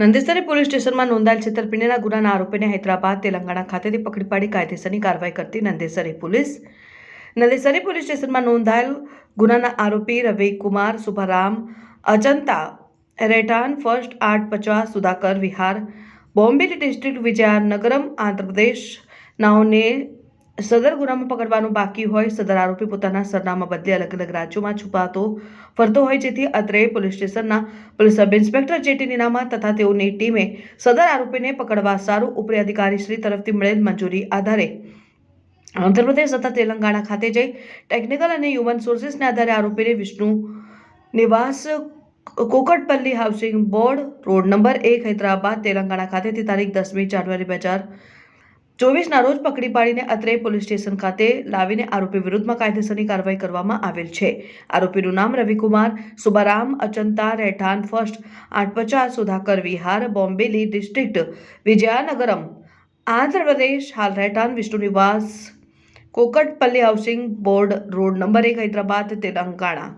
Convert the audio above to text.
Nandesari police સ્ટેશનમાં નોંધાયેલ છેતરપિંડીના ગુનાના આરોપીને હૈદરાબાદ, તેલંગાણા ખાતેથી પકડી પાડી કાયદેસરની કાર્યવાહી કરતી નંદેસરી પોલીસ. નંદેસરી પોલીસ સ્ટેશનમાં નોંધાયેલ ગુનાના આરોપી રવિકુમાર સુભારામ, અજંતા રેટાન ફર્સ્ટ આઠ પચાસ, સુધાકર વિહાર બોમ્બે ડિસ્ટ્રિક્ટ વિજયાનગરમ, આંધ્રપ્રદેશ, નાઓને સદર ગુનામાં પકડવાનું બાકી હોય, સદર આરોપી પોતાના સરનામા બદલે અલગ અલગ રાજ્યોમાં છુપાતો ફરતો હોય, જેથી અત્રે પોલીસ સ્ટેશનના police sub inspector JT Ninama તથા તેઓની ટીમે સદર આરોપીને પકડવા સારું ઉપરી અધિકારી શ્રી તરફથી મળેલ મંજૂરી આધારે આંધ્રપ્રદેશ તથા તેલંગાણા ખાતે જઈ ટેકનિકલ અને હ્યુમન સોર્સિસને આધારે આરોપીને Vishnu Niwas Kukatpally housing board road number એક, હૈદરાબાદ, તેલંગાણા ખાતેથી તારીખ દસમી જાન્યુઆરી બે હજાર ચોવીસના રોજ પકડી પાડીને અત્રે પોલીસ સ્ટેશન ખાતે લાવીને આરોપી વિરુદ્ધમાં કાયદેસરની કાર્યવાહી કરવામાં આવેલ છે. આરોપીનું નામ રવિકુમાર સુબારામ અચંતા, રહેઠાણ ફર્સ્ટ આઠ પચાસ, સુધાકર વિહાર, બોમ્બેલી ડિસ્ટ્રિક્ટ, વિજયાનગરમ આંધ્રપ્રદેશ, હાલ રહેઠાણ Vishnu Niwas, Kukatpally housing board road number એક, હૈદરાબાદ, તેલંગાણા.